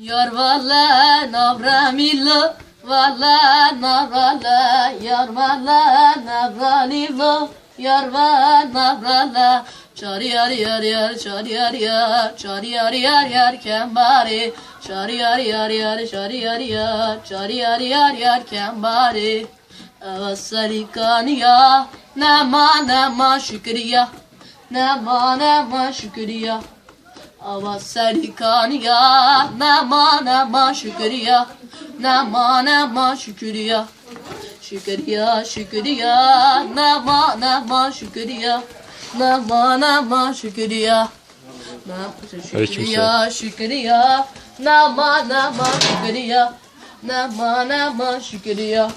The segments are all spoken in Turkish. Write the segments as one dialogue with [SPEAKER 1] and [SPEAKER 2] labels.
[SPEAKER 1] Yar valla navramillo valla navrala yar valla navranillo yar valla navrala Çar yar yar yar çar yar yar çar yar yar yar kembari çar yar yar yar çar yar yar çar yar yar yar kembari Avasarikaniya nama nama şükriya nama nama şükriya Avasarikaniya nama nama şükriya nama nama şükriya Şükriya şükriya nama nama şükriya nama nama şükriya Şükriya şükriya nama nama şükriya nama nama şükriya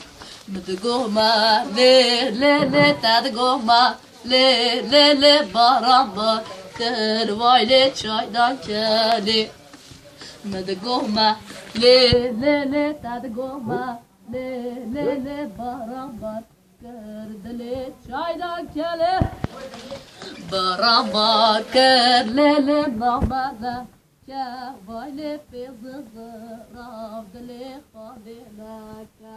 [SPEAKER 1] Mıdıgoma le le le tadıgoma le le le baramba Kırvaylı çaydan keli Mıdıgoma le le le tadıgoma le le le baramba Kırdılı çaydan keli Baramba kır le le bambada Kırvaylı fezızı Ravdılı khalilaka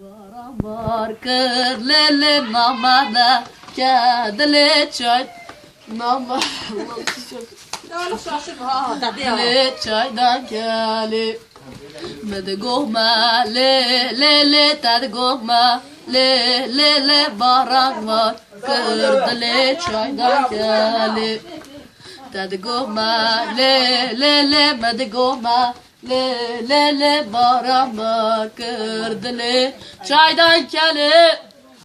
[SPEAKER 1] Barabar kır lele namada Kedile çay Nama Le çaydan geli Mede goma le le le tad goma Le le le barak var Kırdile çaydan geli Tad goma le le le mede goma Le le le barak var Kırdile çaydan geli